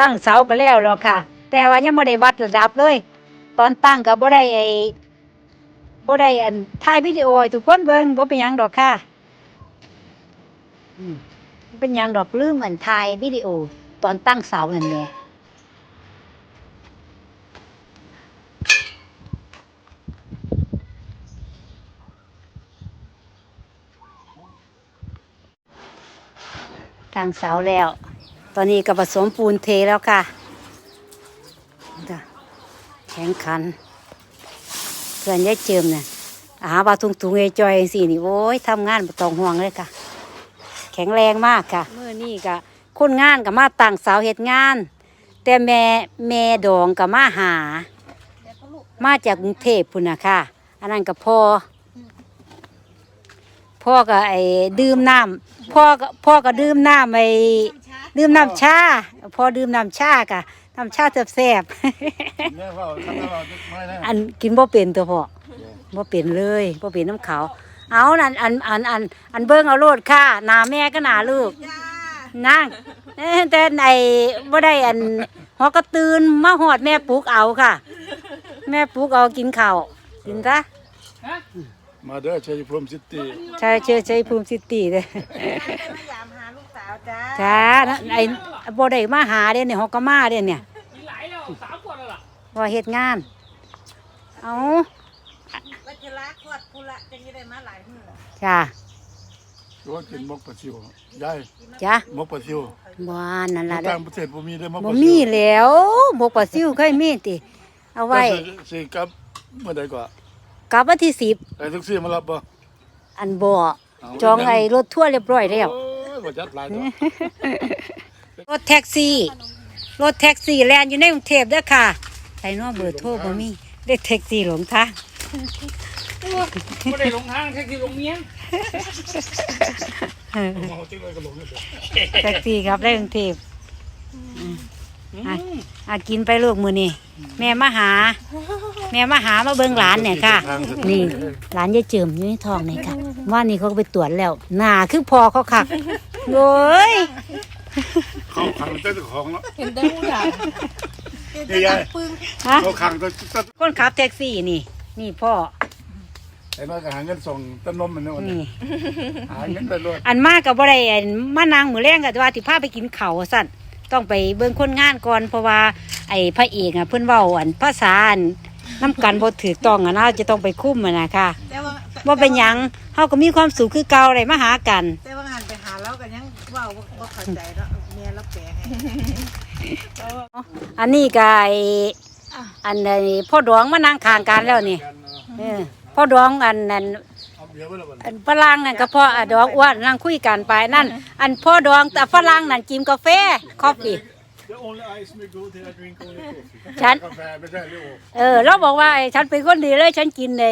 ตั้งเสาก็แล้วแล้วค่ะ แต่ว่ายังบ่ได้วัดระดับเลย ตอนตั้งก็บ่ได้ไอ้บ่ได้อันถ่ายวิดีโอให้ทุกคนเบิ่งบ่เป็นหยังดอกค่ะอืมเป็นหยังดอกลืมอันถ่ายวิดีโอ ตอนตั้งเสานั่นแหละตั้งเสาแล้ว ตอนนี้ก็ผสมปูนเทแล้วค่ะจ้ะแข็งขันเพื่อนยายเจิมเนี่ยอาบาทุงทุงเอจอยสินี่โอ้ยทำงานบ่ต้องห่วงเลยค่ะ แข็งแรงมากค่ะ เมื่อนี่ก็คนงานกับมาต่างเสาเหตุงาน แต่แม่แม่ดองกับมาหา มาจากกรุงเทพพุ่นนะค่ะ อันนั้นก็พ่อพ่อก็ไอ้ดื่มน้ำพ่อก็พ่อก็ดื่มน้ำไอ้ ดื่มน้ำชาพ่อดื่มน้ำชากะน้ำชาแซ่บๆแม่ว่าทำให้เราไม่ได้อันกินบ่เป็นตัวพ่อบ่เป็นเลยบ่เป็นน้ำเขาวเอานั่นอันอันอันอันเบิ่งเอาโลดค่ะหน้าแม่ก็หน้าลูกนางเอ้ยแต่ไอ้บ่ได้อันฮอกก็ตื่นมาหอดแม่ปลุกเอาค่ะ แม่ปลุกเอากินข้าวกินซะ มาเด้อชัยพรหมซิตี้ใช่เชื่อใจภูมิสิตีเด้อพยายามหา ลูกสาวจ้าจ้าไอ้บ่ได้มาหาเด้เนี่ยฮอกก็มาเด้เนี่ยมีหลายแล้วสามคนแล้วล่ะว่าเฮ็ดงาน เอาวัชระขวดพุละจังจะได้มาหลายมื้อจ้าว่ากินมกปลาซิวยายจ้ามกปลาซิวบ้านนั่นล่ะต่างประเทศบ่มีได้มกปบ่ลาซิวมีแล้วบกปลาซิวเคยมีติเอาไว้สิกับเมื่อใดก็กลับวันที่สิบไอ้ทุกซี่มารับบ่อันบ่อจองไอ้รถทัวร์เรียบร้อยแล้วโอ้ย บ่จัดหลายตัวรถแท็กซี่ รถแท็กซี่แล่นอยู่ในกรุงเทพเด้อค่ะใส่น้อเบอร์โทรบ่มีได้แท็กซี่หลงทางไม่ได้ลงทางแค่ที่ลงเมียงเมาจริงเลยก็หลงอยู่แท็กซี่ครับได้กรุงเทพอะอะกินไปลูกมื้อนี้แม่มาหา แม่มาหามาเบิ่งหลานเนี่ยค่ะ นี่หลานยายเจิมอยู่ในท้องนี่ค่ะว่านี่เขาก็ไปตรวจแล้วหน้าคือพอเขาคัก โอ้ยเขาขังเจ้าของเนาะเห็นได้ผู้ใหญ่นี่ยายฮะเขาขังตัวตัดคนขับแท็กซี่นี่ นี่พ่อไอ้น้อยก็หาเงินส่งต้นนมมันเนาะนี่หาเงินไปรวยอันมากกับบ่ได้อันมานางมือแรงกับว่าที่พาไปกินเขาวสั่นต้องไปเบิ่งคนงานก่อนเพราะว่า ไอ้พระเอกอะเพิ่นเว้าอันภาษาอันน้ำกันบ่ถูกต้องอะนะจะต้องไปคุ้มอะนะค่ะแต่ว่าบ่เป็นหยังเฮาก็มีความสุขคือเก่าได้มาหากันแต่ เข้าใจแล้วเมียเราแปลให้อันนี้ก็ไอ้อันนี้พ่อดวงมานั่งข้างกันแล้วนี่เออพ่อดวงอันนั้นอันฝรั่งนั่นก็พ่ออะดองอ้วนนั่งคุยกันไปนั่น อันพ่อดองแต่ฝรั่งนั่นกินกาแฟคอฟฟี่ The only ice me go there I drink only coffee ฉันเออเราบอกว่าฉันเป็นคนดีเลยฉันกินใน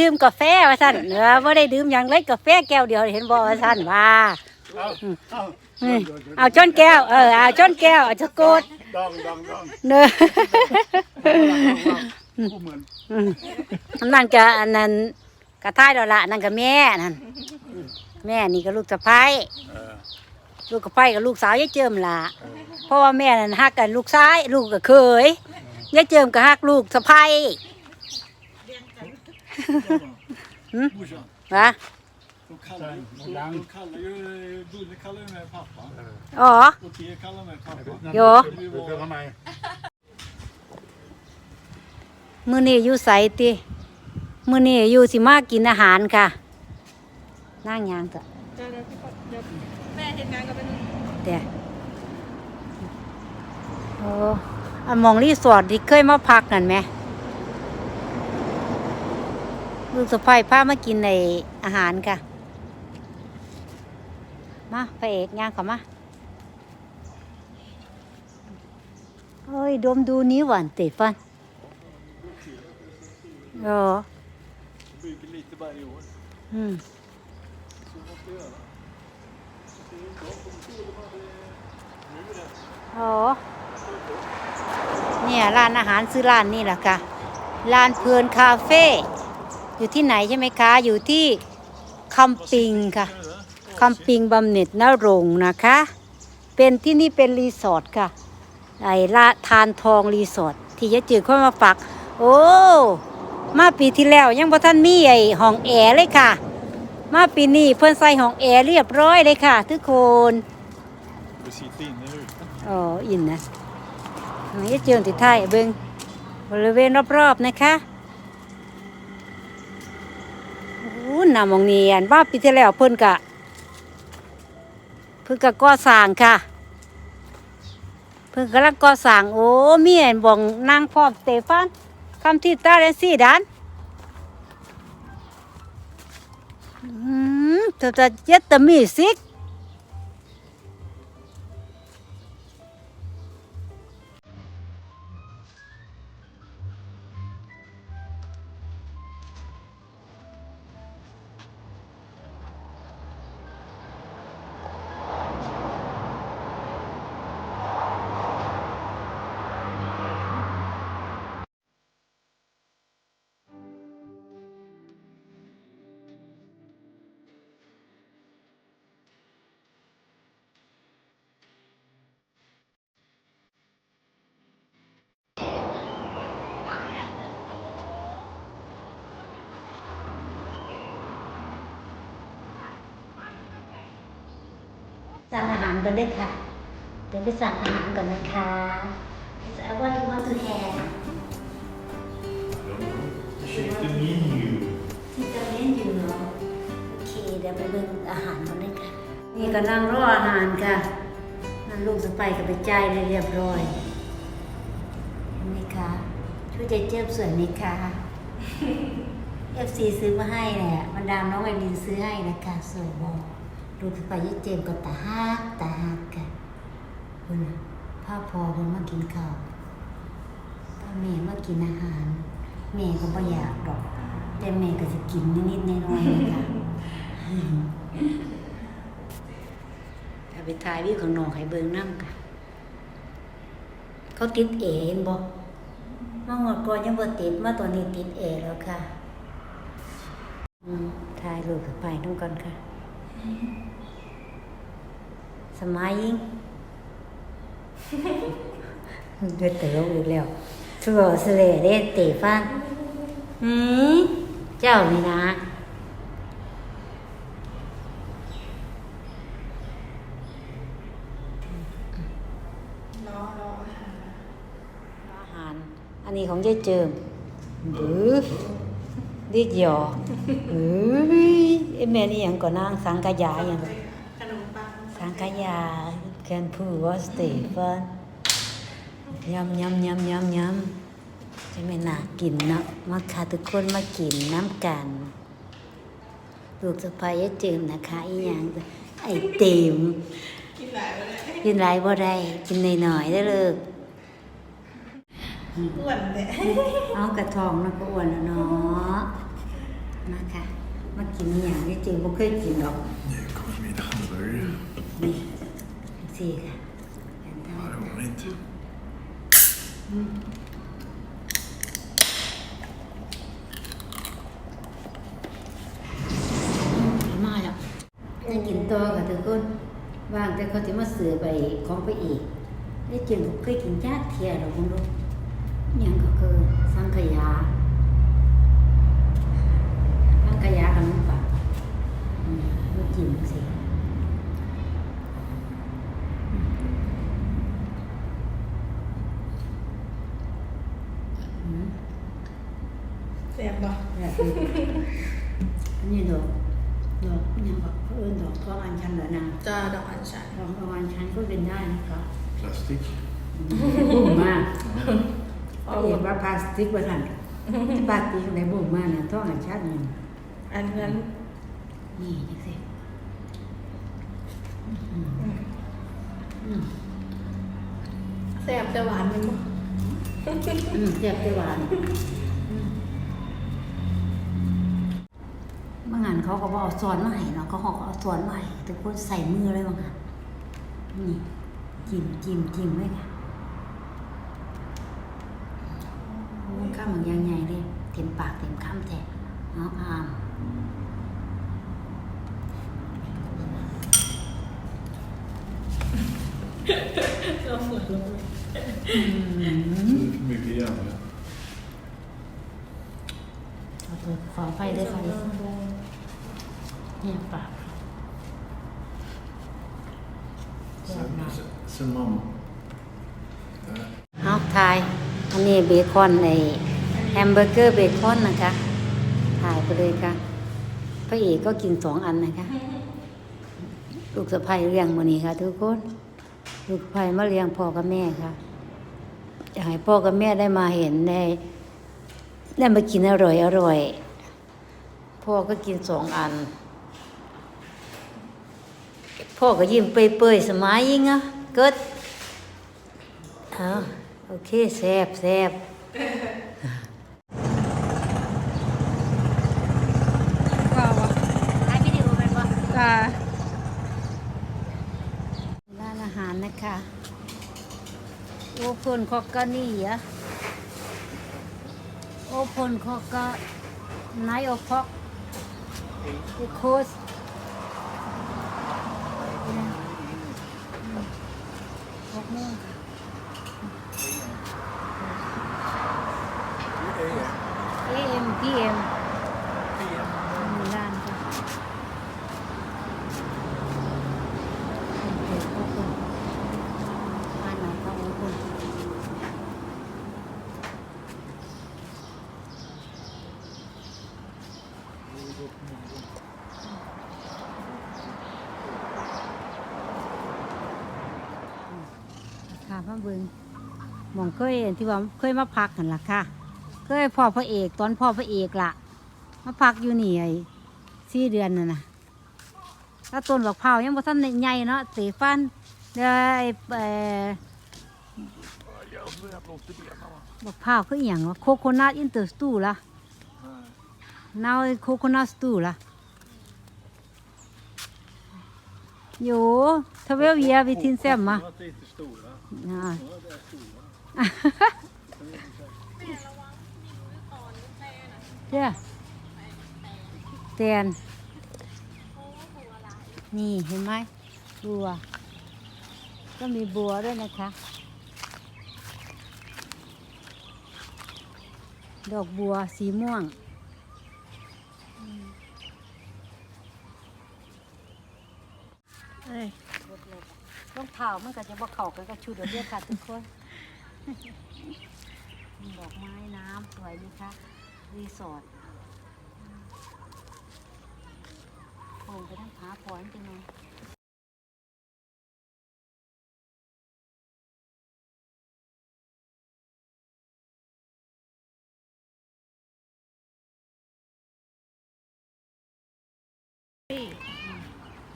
ดื่มกาแฟว่าท่นเออไม่ได้ดื่มอย่างไรกาแฟแก้วเดียวเห็นบอกว่าท่นว่า เอาเอาอืมเอาช้อนแก้ว เออ เอาช้อนแก้ว เอาชะโกดดองดองดองเนอะผู้เหมือนอืมอันนั่นก็อันนั้นกระท้ายดอกละนั่นก็แม่นั่นแม่นี่ก็ลูกสะพ้ายเออลูกกับไปกับลูกสาวยายเจิมล่ะเพราะว่าแม่นั่นฮักกันลูกซ้าย ลูกก็เคยยายเจิมก็ฮักลูกสะพ้ายหืมวะ De kallar, de, Lang. de kallar ju, Bulle kallar ju mig pappa. อ๋อ Och Tia kallar mig pappa. โยเดี๋ยวทำไมมือนี่อยู่ใสติมือนี่อยู่สิมากินอาหารค่ะ นั่งยางต่อแม่เห็นงานก็เป็นเดี๋ยวโอ้อันมองรีสอร์ทที่เคยมาพักนั่นไหมลูกสะพ้ายพามากินในอาหารค่ะ มาพระเอกย่างเข้ามาเฮ้ยดมดูนิ้วหวานเตฟันโอ้ Bygger lite varje år. อืม Så måste jag göra. โอ้เนี่ยร้านอาหารซื้อร้านนี่แหละค่ะ ร้านเพลินคาเฟ่ อยู่ที่ไหนใช่ไหมคะ อยู่ที่คำปิงค่ะ คำปิงบำเหน็จนรงนะคะ เป็นที่นี่เป็นรีสอร์ทค่ะไอ้ละทานทองรีสอร์ทที่ยะจืดเข้ามาฝากโอ้มาปีที่แล้วยังบ่ทันมีไอ้ห้องแอร์เลยค่ะ มาปีนี้เพิ่นใส่ห้องแอร์เรียบร้อยเลยค่ะ ทุกคนอ๋ออินนะยะจืดติดท้ายเบิ่งบริเวณรอบๆนะคะโอ้น้ำมองเนียนว่าปีที่แล้วเพิ่นกะ พิ่อก็ก่อสร้างค่ะ เพิ่อกำลังก่อสร้างโอ้มีเห็นบ่องนางพร้อมสเตฟานคำที่ตาเลนซี่ดันอืมเธอจะเจ็ดตะมีสิก สั่งอาหารกันด้วยค่ะเดี๋ยวไปสั่งอาหารก่อนนะคะว่าว่าตัวแทน Check the menu. ที่จะเล่นอยู่เนาะโอเคเดี๋ยวไปเบิ่งอาหารก่อนเลยค่ะ นี่ก็นั่งรออาหารค่ะนั่นลูกสไปก็ไปจ่ายเลยเรียบร้อยเห็นไหมคะช่วยใจเจ็บสวยไหมคะ FC ซื้อมาให้แหละมันดามน้องไอรินซื้อให้นะคะสวยบอก ลูกไปยี่เจมก็ตาฮักตาฮักค่ะคุณน่ะพ่อพอคนมากินข้าวพ่อแม่มากินอาหาร แม่ก็ไม่อยากดอกแต่แม่ก็จะกินนิดๆน้อยๆเลยค่ะถ้าไปถ่ายวิวข้างนอกให้เบิ่งน้ำค่ะเขาติดเอเห็นบ่มาหมดก่อนยังบ่ติดมาตอนนี้ติดเอแล้วค่ะอืมถ่ายรูปไปน้องก่อนค่ะ สมัยยิ่งเดือดเต๋ออีกแล้วทั่วสเลเด้เตะฟันหืมเจ้านี่นะรอรออาหารอันนี้ของยายเจิมบือดิดหยอเอ้ยไอ้แม่นี่ยังก่อนนางสังกะยาอย่างขนมปั งสังกะยาแคนพูวอสเตฟันยำยำยำยำยำจะไม่น่ากินเนาะมาค่ะทุกคนมากินน้ำกันลูกสะพายยายเจิมนะคะอีหยังไอติมกินหลายวันเลยกินหลายบ่ได้กินหน่อยๆได้อเลิกอ้วนแต่เอากระทองนะก็อ้วนแล้วเนาะมาค่ะมากินอหย่างที่จริงบ่เคยกินหรอก Nu kommer min hamburgare. นี่ สี่ค่ะ Ja, det var inte. มาแล้วยังกินต่อค่ะทุกคนว่างแต่เขาจะมาเสือไปของไปอีกได้จริงบ่เคยกินยากเทียหรอกคุณลูกอหยังก็คือสังขยาสังขยาขนมปังอืมมากินสิ แซ่บบ่ แบบนี้ อันนี้ดอกดอกเนี่ยแบบเอิญดอกทองอัญชันเหรอนางจ้าดอกอัญชันดอกทองอัญชันก็เป็นได้นะคะ Plastik. บุ่มมากเอาเห็นว่าพลาสติกว่าทันพลาสติกในบุ่มมากเนี่ยทองอัญชันนี่อันนั้นนี่จังสิอืมแซ่บแต่หวานมันบ่อืมเจ็บไปหวาน เขาก็บอกเอาสอนมาให้เนาะเขาบอกเอาสอนมาให้ทุกคนใส่มือเลยบางงานนี่จิ้มจิ้มจิ้มเลยค่ะมันข้ามมันยังไงเลยเต็มปากเต็มคำแท้เนาะพามก็หมดลง Mycket gärna. ขอโทษขออภัยด้วยค่ะ เนี่ยปาก Sen, sen, sen mamma. เอาทาย อันนี้เบคอนในแฮมเบอร์เกอร์เบคอนนะคะถ่ายไปเลยค่ะพระเอกก็กินสองอันนะคะ ลูกสะใภ้เลี้ยงมานี้ค่ะ ทุกคน ลูกสะใภ้มาเลี้ยงพ่อกับแม่ค่ะอยากให้พ่อกับแม่ได้มาเห็นได้ได้มากินอร่อยอร่อย พ่อก็กินสองอัน พ่อก็ยิ้มเปื่อยๆสมัยยิ่งอะเกิดเอาโอเคแซ่บแซ่บว่าวะถ่ายวิดีโอเป็นบ่จ้าร้านอาหารนะคะโอพนคอกกานี่อะโอพนคอกกาไนโอพอกโคสหกโมง AM PM มีร้านค่ะโอเคขอบคุณร้านไหนก็ขอบคุณค่ะพระเบิงหมองเคยเห็นที่ว่าเคยมาพักกันล่ะค่ะ เคยพ่อพระเอกตอนพ่อพระเอกล่ะมาพักอยู่นี่ไอ้สี่เดือนน่ะนะแล้วต้นบักเผาวยังบ่ทันได้ใหญ่เนาะเตฟันเดี๋ยวไอ้เอ่อบักเผาวคืออหย่างวะโคโคนัทอินเตอร์สตูล่ะ now โคโคนัทสตูล่ะโยทเวลเยียวิทินแซมมา Lite stora. อ่า เจ้าเตียนนี่เห็นไหมบัว ก็มีบัวด้วยนะคะ ดอกบัวสีม่วง เอ้ยรองเท้ามันก็จะบ่เข้ากันกับชุดเดียวค่ะทุกคน ดอกไม้น้ำสวยนี่ค่ะ รีสอร์ทโอ้ไปทั้งผาพรเป็นไง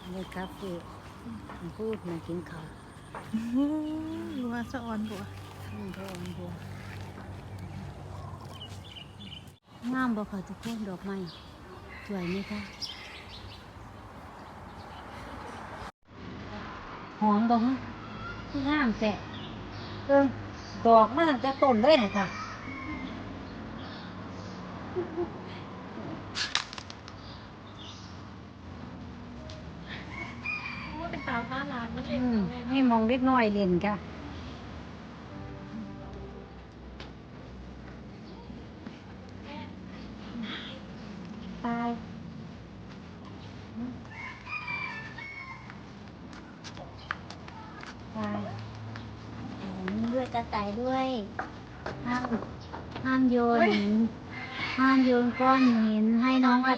อันนี้คาเฟ่พูดมากินข้าวอยู่ว่าสะออนบัวอืมพระองค์บัว งามบ่ค่ะทุกคนดอกไม้สวยไหมคะหอมบ่ฮะงามแต่เออดอกมาตั้งแต่ต้นเลยนะคะอืมให้มองเล็กน้อยเล่นค่ะ ตายตายมีเลือดกระต่ายด้วย ห้ามห้ามโยนหินห้ามโยนก้อนหิน